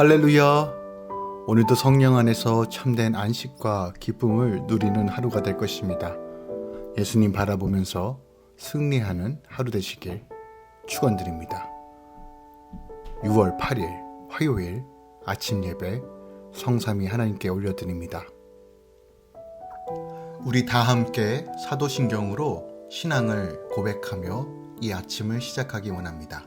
할렐루야! 오늘도 성령 안에서 참된 안식과 기쁨을 누리는 하루가 될 것입니다. 예수님 바라보면서 승리하는 하루 되시길 축원드립니다. 6월 8일 화요일 아침 예배 성삼위 하나님께 올려드립니다. 우리 다 함께 사도신경으로 신앙을 고백하며 이 아침을 시작하기 원합니다.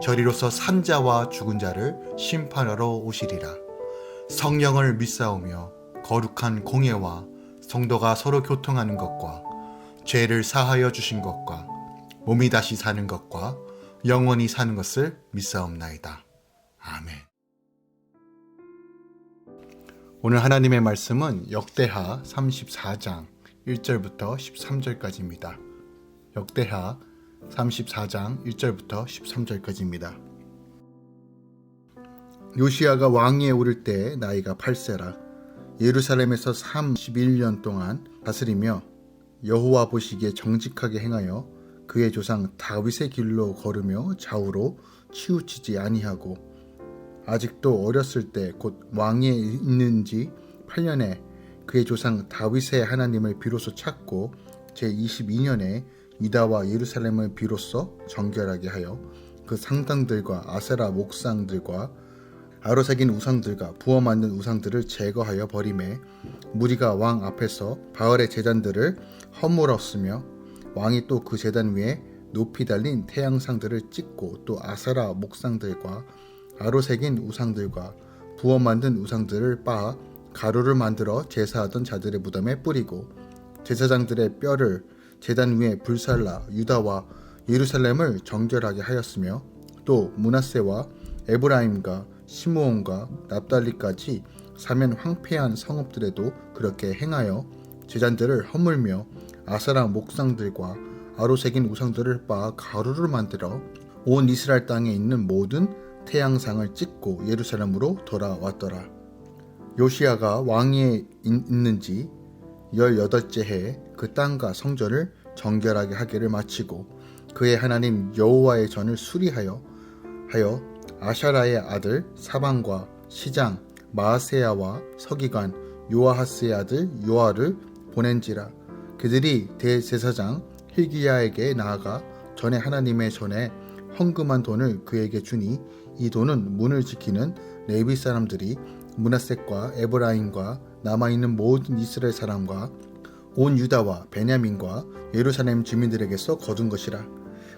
저리로서 산자와 죽은 자를 심판하러 오시리라. 성령을 믿사오며 거룩한 공예와 성도가 서로 교통하는 것과 죄를 사하여 주신 것과 몸이 다시 사는 것과 영원히 사는 것을 믿사옵나이다. 아멘. 오늘 하나님의 말씀은 역대하 34장 1절부터 13절까지입니다. 역대하 34장 1절부터 13절까지입니다. 요시아가 왕위에 오를 때 나이가 8세라 예루살렘에서 31년 동안 다스리며 여호와 보시기에 정직하게 행하여 그의 조상 다윗의 길로 걸으며 좌우로 치우치지 아니하고 아직도 어렸을 때 곧 왕위에 있는 지 8년에 그의 조상 다윗의 하나님을 비로소 찾고 제 22년에 유다와 예루살렘을 비로소 정결하게 하여 그 상당들과 아세라 목상들과 아로 새긴 우상들과 부어 만든 우상들을 제거하여 버림에 무리가 왕 앞에서 바알의 제단들을 허물었으며 왕이 또그 제단 위에 높이 달린 태양상들을 찍고 또 아세라 목상들과 아로 새긴 우상들과 부어 만든 우상들을 빻아 가루를 만들어 제사하던 자들의 무덤에 뿌리고 제사장들의 뼈를 제단 위에 불살라 유다와 예루살렘을 정결하게 하였으며 또 문하세와 에브라임과 시므온과 납달리까지 사면 황폐한 성읍들에도 그렇게 행하여 제잔들을 허물며 아사라 목상들과 아로새긴 우상들을 빻아 가루를 만들어 온 이스라엘 땅에 있는 모든 태양상을 찍고 예루살렘으로 돌아왔더라. 요시아가 왕위에 있는지 18째 해에 그 땅과 성전을 정결하게 하기를 마치고 그의 하나님 여호와의 전을 수리하여 하여 아샤라의 아들 사방과 시장 마아세야와 서기관 요아하스의 아들 요아를 보낸지라. 그들이 대제사장 hil기야에게 나아가 전에 하나님의 전에 헌금한 돈을 그에게 주니 이 돈은 문을 지키는 레위 사람들이 문하셋과 에브라임과 남아있는 모든 이스라엘 사람과 온 유다와 베냐민과 예루살렘 주민들에게서 거둔 것이라.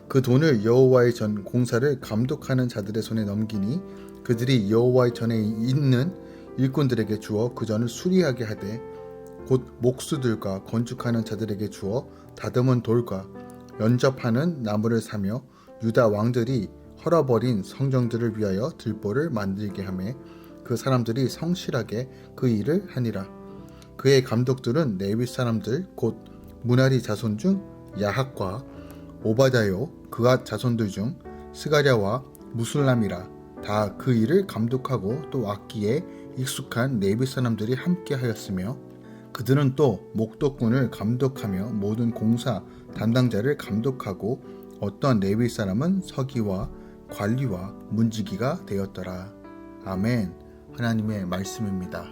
그 돈을 여호와의 전 공사를 감독하는 자들의 손에 넘기니 그들이 여호와의 전에 있는 일꾼들에게 주어 그 전을 수리하게 하되 곧 목수들과 건축하는 자들에게 주어 다듬은 돌과 연접하는 나무를 사며 유다 왕들이 헐어버린 성정들을 위하여 들보를 만들게 하매 그 사람들이 성실하게 그 일을 하니라. 그의 감독들은 레위 사람들 곧 무나리 자손 중 야학과 오바다요 그앗 자손들 중 스가랴와 무술람이라 다 그 일을 감독하고 또 악기에 익숙한 레위 사람들이 함께 하였으며 그들은 또 목독군을 감독하며 모든 공사 담당자를 감독하고 어떤 레위 사람은 서기와 관리와 문지기가 되었더라. 아멘. 하나님의 말씀입니다.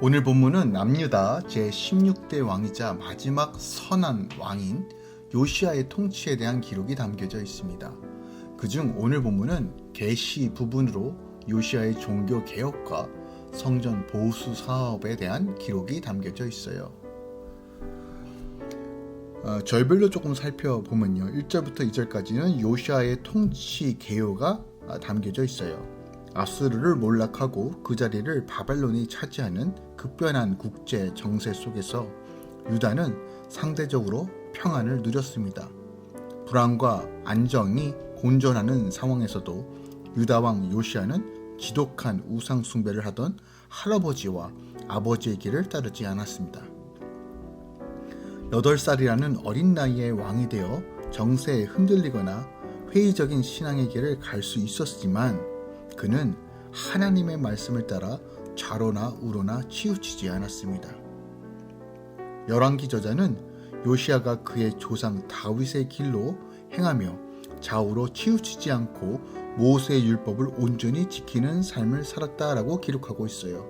오늘 본문은 남유다 제16대 왕이자 마지막 선한 왕인 요시아의 통치에 대한 기록이 담겨져 있습니다. 그중 오늘 본문은 계시 부분으로 요시아의 종교 개혁과 성전 보수 사업에 대한 기록이 담겨져 있어요. 어, 절별로 조금 살펴보면요. 1절부터 2절까지는 요시아의 통치 개요가 담겨져 있어요. 아수르를 몰락하고 그 자리를 바벨론이 차지하는 급변한 국제 정세 속에서 유다는 상대적으로 평안을 누렸습니다. 불안과 안정이 공존하는 상황에서도 유다 왕 요시아는 지독한 우상 숭배를 하던 할아버지와 아버지의 길을 따르지 않았습니다. 8살이라는 어린 나이에 왕이 되어 정세에 흔들리거나 회의적인 신앙의 길을 갈 수 있었지만 그는 하나님의 말씀을 따라 좌로나 우로나 치우치지 않았습니다. 열왕기 저자는 요시아가 그의 조상 다윗의 길로 행하며 좌우로 치우치지 않고 모세의 율법을 온전히 지키는 삶을 살았다라고 기록하고 있어요.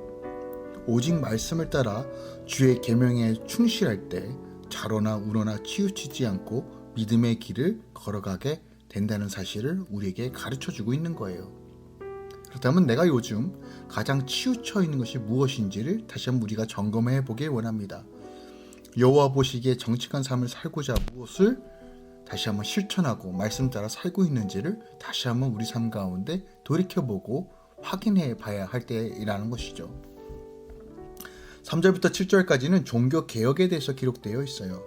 오직 말씀을 따라 주의 계명에 충실할 때 좌로나 우로나 치우치지 않고 믿음의 길을 걸어가게 된다는 사실을 우리에게 가르쳐 주고 있는 거예요. 그렇다면 내가 요즘 가장 치우쳐 있는 것이 무엇인지를 다시 한번 우리가 점검해 보길 원합니다. 여호와 보시기에 정직한 삶을 살고자 무엇을 다시 한번 실천하고 말씀 따라 살고 있는지를 다시 한번 우리 삶 가운데 돌이켜보고 확인해 봐야 할 때이라는 것이죠. 3절부터 7절까지는 종교 개혁에 대해서 기록되어 있어요.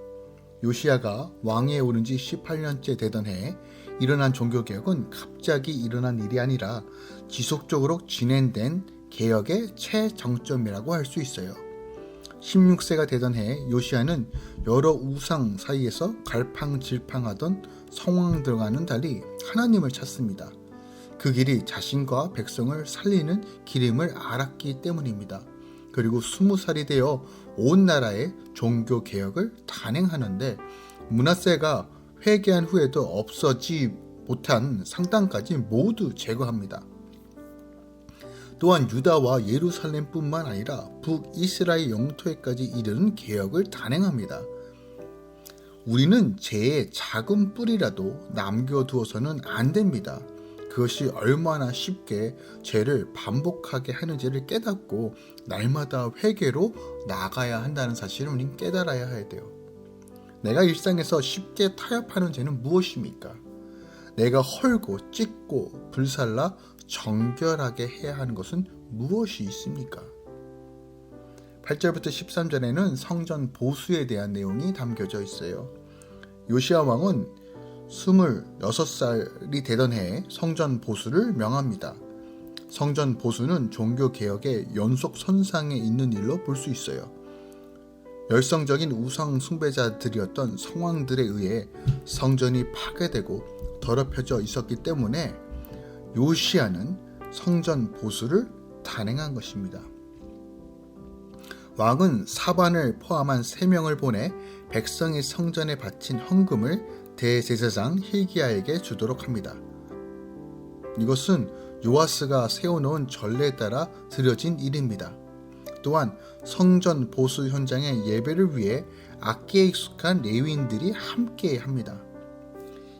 요시아가 왕위에 오른 지 18년째 되던 해에 일어난 종교 개혁은 갑자기 일어난 일이 아니라 지속적으로 진행된 개혁의 최정점이라고 할 수 있어요. 16세가 되던 해에 요시아는 여러 우상 사이에서 갈팡질팡하던 성왕들과는 달리 하나님을 찾습니다. 그 길이 자신과 백성을 살리는 길임을 알았기 때문입니다. 그리고 20살이 되어 온 나라의 종교 개혁을 단행하는데 문하세가 회개한 후에도 없어지 못한 상당까지 모두 제거합니다. 또한 유다와 예루살렘뿐만 아니라 북이스라엘 영토에까지 이르는 개혁을 단행합니다. 우리는 죄의 작은 뿌리라도 남겨두어서는 안 됩니다. 그것이 얼마나 쉽게 죄를 반복하게 하는지를 깨닫고 날마다 회개로 나가야 한다는 사실을 우리는 깨달아야 해야 돼요. 내가 일상에서 쉽게 타협하는 죄는 무엇입니까? 내가 헐고 찢고 불살라 정결하게 해야 하는 것은 무엇이 있습니까? 8절부터 13절에는 성전 보수에 대한 내용이 담겨져 있어요. 요시아 왕은 26살이 되던 해에 성전 보수를 명합니다. 성전 보수는 종교 개혁의 연속 선상에 있는 일로 볼 수 있어요. 열성적인 우상 숭배자들이었던 성왕들에 의해 성전이 파괴되고 더럽혀져 있었기 때문에 요시아는 성전 보수를 단행한 것입니다. 왕은 사반을 포함한 세 명을 보내 백성이 성전에 바친 헌금을 대제사장 힐기야에게 주도록 합니다. 이것은 요아스가 세워놓은 전례에 따라 드려진 일입니다. 또한 성전 보수 현장의 예배를 위해 악기에 익숙한 레위인들이 함께 합니다.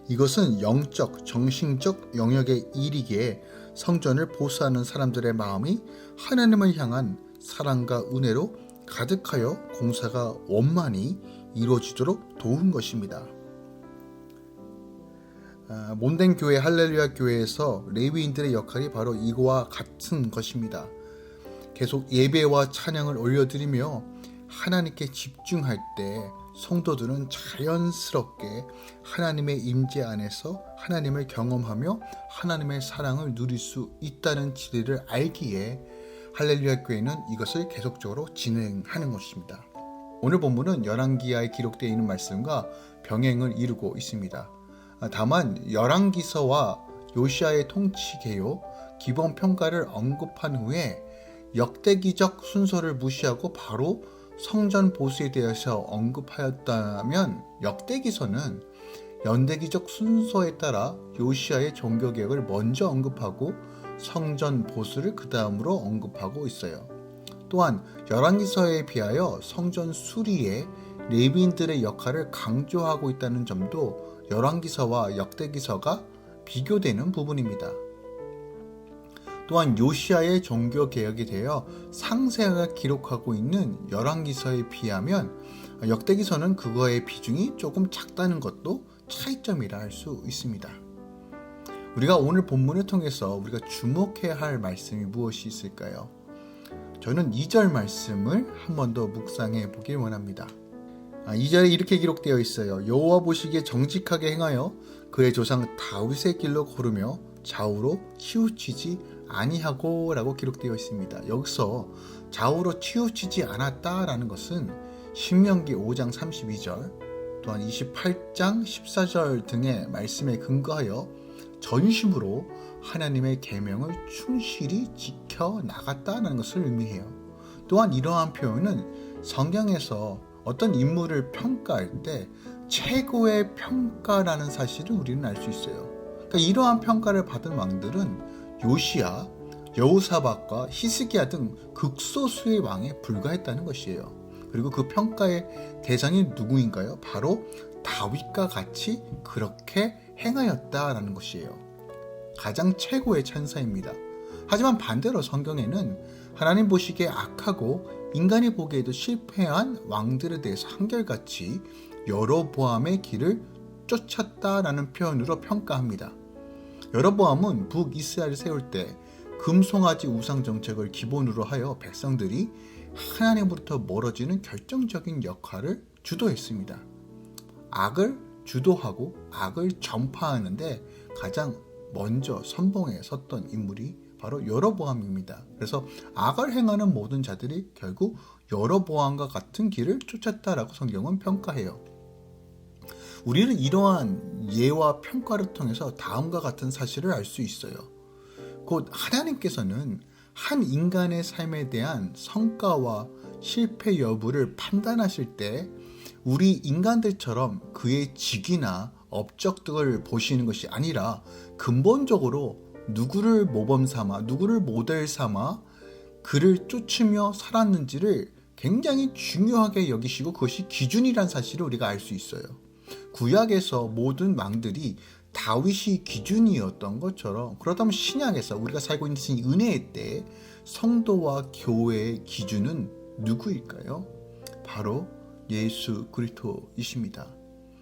이것은 영적, 정신적 영역의 일이기에 성전을 보수하는 사람들의 마음이 하나님을 향한 사랑과 은혜로 가득하여 공사가 원만히 이루어지도록 도운 것입니다. 아, 몬덴 교회 할렐루야 교회에서 레위인들의 역할이 바로 이거와 같은 것입니다. 계속 예배와 찬양을 올려드리며 하나님께 집중할 때 성도들은 자연스럽게 하나님의 임재 안에서 하나님을 경험하며 하나님의 사랑을 누릴 수 있다는 진리를 알기에 할렐루야 교회는 이것을 계속적으로 진행하는 것입니다. 오늘 본문은 열왕기하에 기록되어 있는 말씀과 병행을 이루고 있습니다. 다만 열왕기서와 요시아의 통치 개요 기본 평가를 언급한 후에 역대기적 순서를 무시하고 바로 성전 보수에 대해서 언급하였다면 역대기서는 연대기적 순서에 따라 요시아의 종교 개혁을 먼저 언급하고 성전 보수를 그 다음으로 언급하고 있어요. 또한 열왕기서에 비하여 성전 수리에 레비인들의 역할을 강조하고 있다는 점도 열왕기서와 역대기서가 비교되는 부분입니다. 또한 요시아의 종교 개혁에 대하여 상세하게 기록하고 있는 열왕기서에 비하면 역대기서는 그거의 비중이 조금 작다는 것도 차이점이라 할 수 있습니다. 우리가 오늘 본문을 통해서 우리가 주목해야 할 말씀이 무엇이 있을까요? 저는 2절 말씀을 한 번 더 묵상해 보길 원합니다. 2절에 아, 이렇게 기록되어 있어요. 여호와 보시기에 정직하게 행하여 그의 조상 다윗의 길로 걸으며 좌우로 치우치지 아니하고라고 기록되어 있습니다. 여기서 좌우로 치우치지 않았다라는 것은 신명기 5장 32절 또한 28장 14절 등의 말씀에 근거하여 전심으로 하나님의 계명을 충실히 지켜 나갔다는 것을 의미해요. 또한 이러한 표현은 성경에서 어떤 인물을 평가할 때 최고의 평가라는 사실을 우리는 알 수 있어요. 그러니까 이러한 평가를 받은 왕들은 요시야, 여우사박과 히스기야 등 극소수의 왕에 불과했다는 것이에요. 그리고 그 평가의 대상이 누구인가요? 바로 다윗과 같이 그렇게 행하였다라는 것이에요. 가장 최고의 찬사입니다. 하지만 반대로 성경에는 하나님 보시기에 악하고 인간이 보기에도 실패한 왕들에 대해서 한결같이 여로보암의 길을 쫓았다라는 표현으로 평가합니다. 여로보암은 북이스라엘을 세울 때 금송아지 우상 정책을 기본으로 하여 백성들이 하나님으로부터 멀어지는 결정적인 역할을 주도했습니다. 악을 주도하고 악을 전파하는데 가장 먼저 선봉에 섰던 인물이 바로 여로보암입니다. 그래서 악을 행하는 모든 자들이 결국 여로보암과 같은 길을 쫓았다라고 성경은 평가해요. 우리는 이러한 예와 평가를 통해서 다음과 같은 사실을 알 수 있어요. 곧 하나님께서는 한 인간의 삶에 대한 성과와 실패 여부를 판단하실 때 우리 인간들처럼 그의 직이나 업적 등을 보시는 것이 아니라 근본적으로 누구를 모범 삼아 누구를 모델 삼아 그를 쫓으며 살았는지를 굉장히 중요하게 여기시고 그것이 기준이란 사실을 우리가 알 수 있어요. 구약에서 모든 왕들이 다윗이 기준이었던 것처럼 그렇다면 신약에서 우리가 살고 있는 은혜의 때 성도와 교회의 기준은 누구일까요? 바로 예수 그리스도이십니다.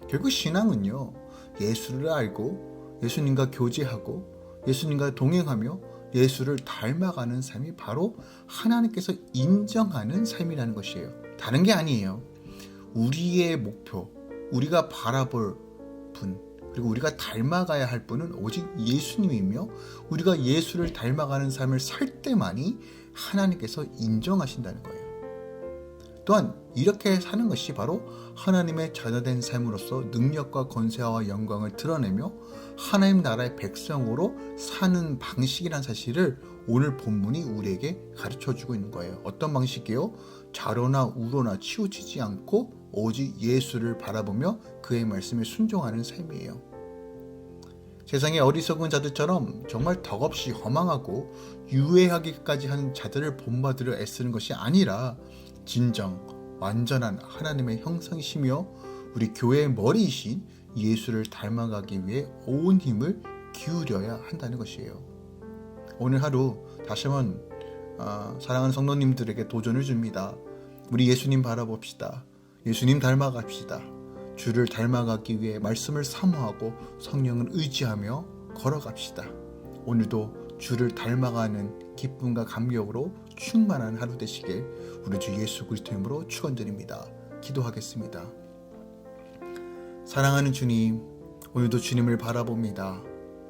결국 신앙은요 예수를 알고 예수님과 교제하고 예수님과 동행하며 예수를 닮아가는 삶이 바로 하나님께서 인정하는 삶이라는 것이에요. 다른 게 아니에요. 우리의 목표, 우리가 바라볼 분, 그리고 우리가 닮아가야 할 분은 오직 예수님이며 우리가 예수를 닮아가는 삶을 살 때만이 하나님께서 인정하신다는 거예요. 또한 이렇게 사는 것이 바로 하나님의 자녀된 삶으로서 능력과 권세와 영광을 드러내며 하나님 나라의 백성으로 사는 방식이란 사실을 오늘 본문이 우리에게 가르쳐 주고 있는 거예요. 어떤 방식이요? 좌로나 우로나 치우치지 않고 오직 예수를 바라보며 그의 말씀에 순종하는 삶이에요. 세상의 어리석은 자들처럼 정말 덕없이 허망하고 유해하기까지 하는 자들을 본받으려 애쓰는 것이 아니라 진정 완전한 하나님의 형상이시며 우리 교회의 머리이신 예수를 닮아가기 위해 온 힘을 기울여야 한다는 것이에요. 오늘 하루 다시 한번 어, 사랑하는 성도님들에게 도전을 줍니다. 우리 예수님 바라봅시다. 예수님 닮아갑시다. 주를 닮아가기 위해 말씀을 사모하고 성령을 의지하며 걸어갑시다. 오늘도 주를 닮아가는 기쁨과 감격으로 충만한 하루 되시길 우리 주 예수 그리스도 이름으로 축원드립니다. 기도하겠습니다. 사랑하는 주님, 오늘도 주님을 바라봅니다.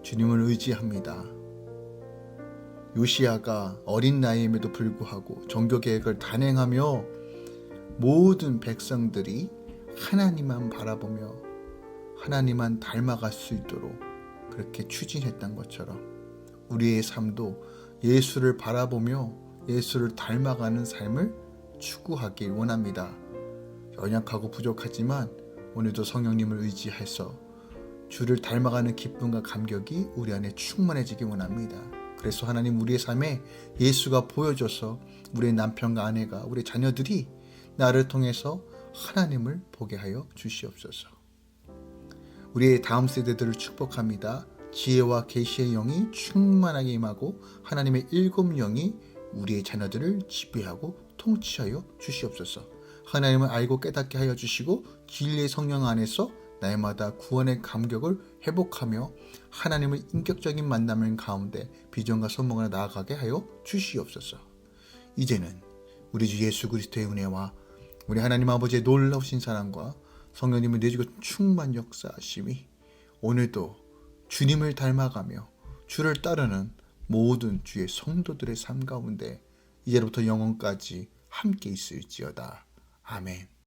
주님을 의지합니다. 요시아가 어린 나이임에도 불구하고 종교 계획을 단행하며 모든 백성들이 하나님만 바라보며 하나님만 닮아갈 수 있도록 그렇게 추진했던 것처럼 우리의 삶도 예수를 바라보며 예수를 닮아가는 삶을 추구하길 원합니다. 연약하고 부족하지만 오늘도 성령님을 의지해서 주를 닮아가는 기쁨과 감격이 우리 안에 충만해지기 원합니다. 그래서 하나님 우리의 삶에 예수가 보여줘서 우리의 남편과 아내가 우리 자녀들이 나를 통해서 하나님을 보게 하여 주시옵소서. 우리의 다음 세대들을 축복합니다. 지혜와 계시의 영이 충만하게 임하고 하나님의 일곱 영이 우리의 자녀들을 지배하고 통치하여 주시옵소서. 하나님을 알고 깨닫게 하여 주시고 진리의 성령 안에서 날마다 구원의 감격을 회복하며 하나님의 인격적인 만남을 가운데 비전과 선몽을 나아가게 하여 주시옵소서. 이제는 우리 주 예수 그리스도의 은혜와 우리 하나님 아버지의 놀라우신 사랑과 성령님을 내주고 충만 역사하심이 오늘도 주님을 닮아가며 주를 따르는 모든 주의 성도들의 삶 가운데 이제로부터 영원까지 함께 있을지어다. 아멘.